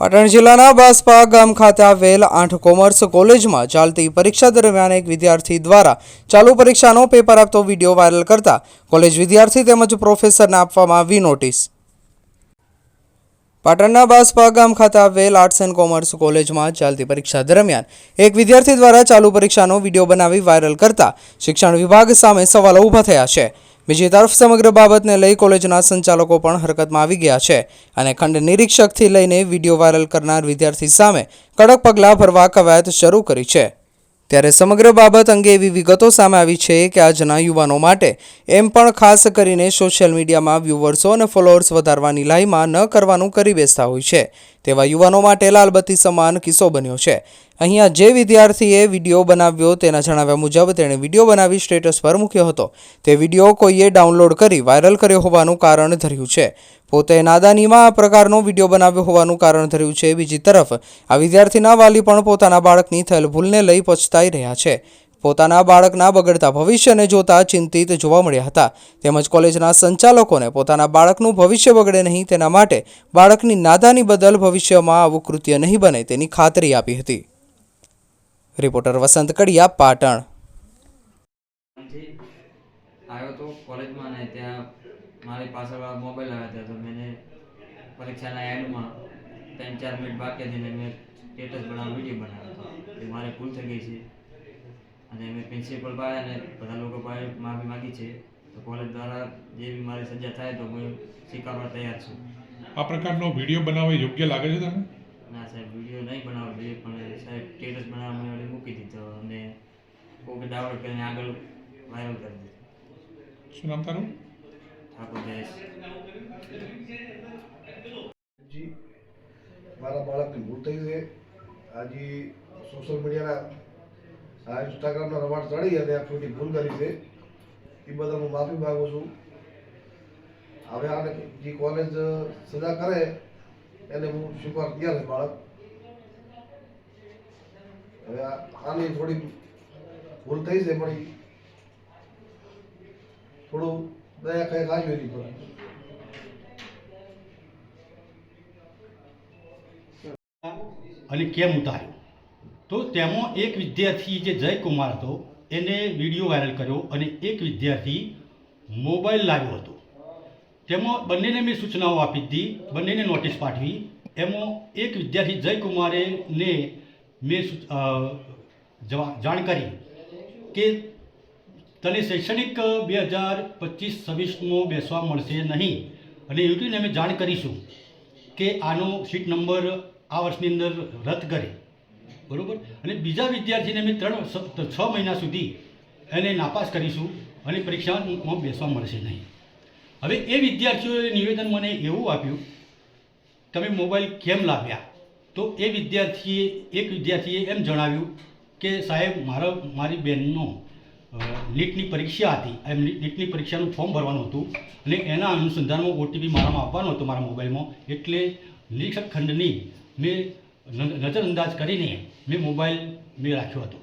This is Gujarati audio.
પાટણ જિલ્લાના બાસપા ગામ ખાતે આવેલ આઠ કોમર્સ કોલેજમાં ચાલતી પરીક્ષા દરમિયાન એક વિદ્યાર્થી દ્વારા ચાલુ પરીક્ષાનો પેપર આપતો વીડિયો વાયરલ કરતા કોલેજ વિદ્યાર્થી તેમજ પ્રોફેસરને આપવામાં આવી નોટિસ. પાટણના બાસપા ગામ ખાતે આવેલ આર્ટ્સ એન્ડ કોમર્સ કોલેજમાં ચાલતી પરીક્ષા દરમિયાન એક વિદ્યાર્થી દ્વારા ચાલુ પરીક્ષાનો વીડિયો બનાવી વાયરલ કરતા શિક્ષણ વિભાગ સામે સવાલો ઊભા થયા છે. બીજી તરફ સમગ્ર બાબતને લઈ કોલેજના સંચાલકો પણ હરકતમાં આવી ગયા છે અને ખંડ નિરીક્ષકથી લઈને વીડિયો વાયરલ કરનાર વિદ્યાર્થી સામે કડક પગલાં ભરવા કવાયત શરૂ કરી છે. ત્યારે સમગ્ર બાબત અંગે એવી વિગતો સામે આવી છે કે આજના યુવાનો માટે એમ પણ ખાસ કરીને સોશિયલ મીડિયામાં વ્યૂવર્સો અને ફોલોઅર્સ વધારવાની લાઈમાં ન કરવાનું કરી બેસતા હોય છે. તેવા યુવાનો માટે લાલબત્તી સમાન કિસ્સો બન્યો છે. અહીંયા જે વિદ્યાર્થીએ વીડિયો બનાવ્યો તેના જણાવ્યા મુજબ તેણે વીડિયો બનાવી સ્ટેટસ પર મૂક્યો હતો. તે વીડિયો કોઈએ ડાઉનલોડ કરી વાયરલ કર્યો હોવાનું કારણ ધર્યું છે. પોતે નાદાનીમાં આ પ્રકારનો વીડિયો બનાવ્યો હોવાનું કારણ ધર્યું છે. બીજી તરફ, આ વિદ્યાર્થીના વાલી પણ પોતાના બાળકની થયેલ ભૂલને લઈ પછતાઈ રહ્યા છે. પોતાના બાળકના બગડતા ભવિષ્યને જોતા ચિંતિત જોવા મળ્યા હતા. તેમજ કોલેજના સંચાલકોને પોતાના બાળકનું ભવિષ્ય બગડે નહીં તેના માટે બાળકની નાદાની બદલ ભવિષ્યમાં આવું કૃત્ય નહીં બને તેની ખાતરી આપી હતી. રિપોર્ટર વસંત કડિયા પાટણ. આવ્યો તો કોલેજમાં ને ત્યાં મારી પાછળ મોબાઈલ આવ્યા હતા તો મેં પરીક્ષાના એન્ડમાં ત્રણ ચાર મિનિટ બાકી હતી ને મેં સ્ટેટસ બનાવ વીડિયો બનાવ્યો હતો. એ મારે ભૂલ થઈ ગઈ છે. અને મેં પ્રિન્સિપલ પાસે અને બધા લોકો પાસે માફી માગી છે. તો કોલેજ દ્વારા જે બી મારી સજા થાય તો હું સ્વીકારવા તૈયાર છું. આ પ્રકારનો વીડિયો બનાવવા યોગ્ય લાગે છે તમને ના સાહેબ વીડિયો નહીં બનાવવો જોઈએ પણ સાહેબ સ્ટેટસ બનાવવા મેં વળી મૂકી દીધો અને કોઈ ડાઉનલોડ કરીને આગળ વાયરલ કરી દીધો શું નામ તારું? ઠાકોર જયેશ જી મારા બાળકની ભૂલ થઈ છે. આજે સોશિયલ મીડિયાના આ ઇન્સ્ટાગ્રામના રવાડ ચડી અને આ છોટી ભૂલ કરી છે. એ બદલ હું માફી માગું છું. હવે આને જે કોલેજ સજા કરે એને હું સ્વીકાર તૈયાર બાળક. હવે આ આની થોડી ભૂલ થઈ છે પણ થોડું દયા કઈ લાગ્યો એની પર. અને કેમ ઉતાર્યો? તો તેમાં એક વિદ્યાર્થી જે જયકુમાર હતો, એને વીડિયો વાયરલ કર્યો અને એક વિદ્યાર્થી મોબાઈલ લાવ્યો હતો. તેમાં બંનેને મેં સૂચનાઓ આપી દીધી, બંનેને નોટિસ પાઠવી. એમાં એક વિદ્યાર્થી જયકુમારે ને મેં જાણ કરી. કે તને શૈક્ષણિક બે હજાર પચીસ છવ્વીસમાં બેસવા મળશે નહીં. અને યુટીને અમે જાણ કરીશું કે આનો સીટ નંબર આ વર્ષની અંદર રદ કરે. બરાબર? અને બીજા વિદ્યાર્થીને અમે ત્રણ છ મહિના સુધી એને નાપાસ કરીશું અને પરીક્ષામાં બેસવા મળશે નહીં. હવે એ વિદ્યાર્થીઓએ નિવેદન મને એવું આપ્યું, તમે મોબાઈલ કેમ લાવ્યા? તો એ વિદ્યાર્થીએ, એક વિદ્યાર્થીએ એમ જણાવ્યું કે સાહેબ, મારો, મારી બહેનનો નીટની પરીક્ષા હતી. એમ નીટની પરીક્ષાનું ફોર્મ ભરવાનું હતું અને એના અનુસંધાનમાં ઓટીપી મારામાં આપવાનો હતો મારા મોબાઈલમાં. એટલે નિરીક્ષક ખંડની મેં નજરઅંદાજ કરીને મેં મોબાઈલ મેં રાખ્યો હતો.